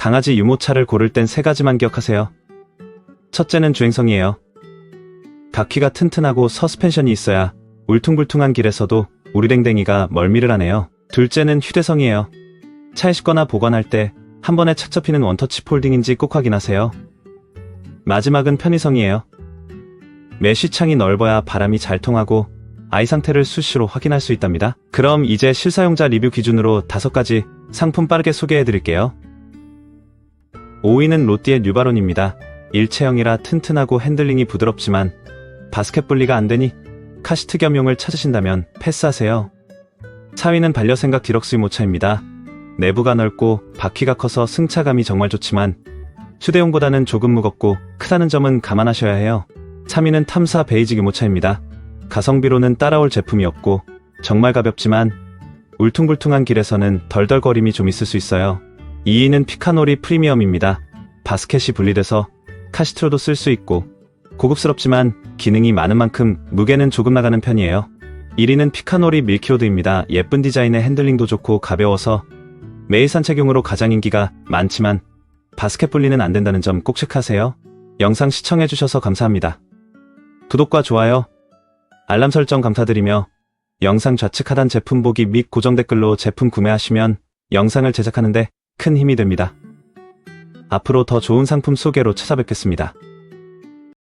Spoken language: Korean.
강아지 유모차를 고를 땐 세 가지만 기억하세요. 첫째는 주행성이에요. 바퀴가 튼튼하고 서스펜션이 있어야 울퉁불퉁한 길에서도 우리댕댕이가 멀미를 하네요. 둘째는 휴대성이에요. 차에 싣거나 보관할 때 한 번에 착 접히는 원터치 폴딩인지 꼭 확인하세요. 마지막은 편의성이에요. 매시창이 넓어야 바람이 잘 통하고 아이 상태를 수시로 확인할 수 있답니다. 그럼 이제 실사용자 리뷰 기준으로 다섯 가지 상품 빠르게 소개해 드릴게요. 5위는 롯디의 뉴바론입니다. 일체형이라 튼튼하고 핸들링이 부드럽지만 바스켓 분리가 안 되니 카시트 겸용을 찾으신다면 패스하세요. 4위는 반려생각 디럭스 유모차입니다. 내부가 넓고 바퀴가 커서 승차감이 정말 좋지만 휴대용보다는 조금 무겁고 크다는 점은 감안하셔야 해요. 3위는 탐사 베이직 유모차입니다. 가성비로는 따라올 제품이 없고 정말 가볍지만 울퉁불퉁한 길에서는 덜덜거림이 좀 있을 수 있어요. 2위는 피카노리 프리미엄입니다. 바스켓이 분리돼서 카시트로도 쓸 수 있고 고급스럽지만 기능이 많은 만큼 무게는 조금 나가는 편이에요. 1위는 피카노리 밀키로드입니다. 예쁜 디자인의 핸들링도 좋고 가벼워서 매일 산책용으로 가장 인기가 많지만 바스켓 분리는 안 된다는 점 꼭 체크하세요. 영상 시청해주셔서 감사합니다. 구독과 좋아요, 알람 설정 감사드리며 영상 좌측 하단 제품 보기 및 고정 댓글로 제품 구매하시면 영상을 제작하는데 큰 힘이 됩니다. 앞으로 더 좋은 상품 소개로 찾아뵙겠습니다.